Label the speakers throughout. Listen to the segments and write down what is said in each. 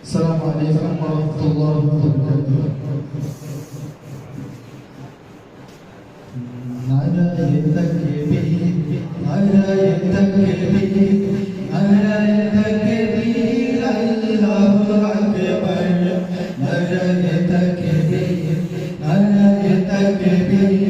Speaker 1: السلام عليكم ورحمة الله وبركاته. على يدك بي على يدك بي على يدك بي الله أكبر على يدك بي على يدك بي.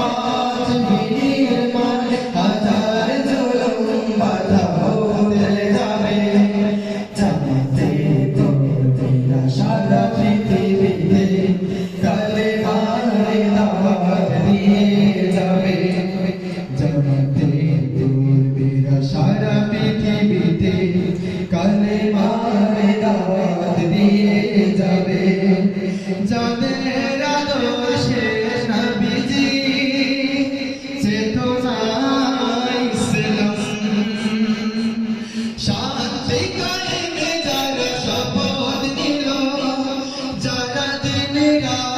Speaker 1: China.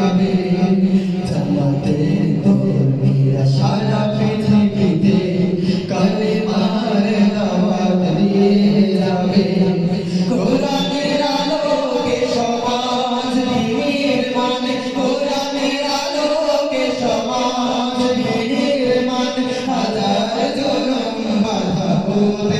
Speaker 1: যাবে জান্নাতে কর্মীরা সারা পৃথিবীতে কালিমার দাওয়াত দিয়ে যাবে। কোরআনের আলোকে সমাজ নির্মাণ, কোরআনের আলোকে সমাজ নির্মাণ, হাজার জনম বাধা হবে।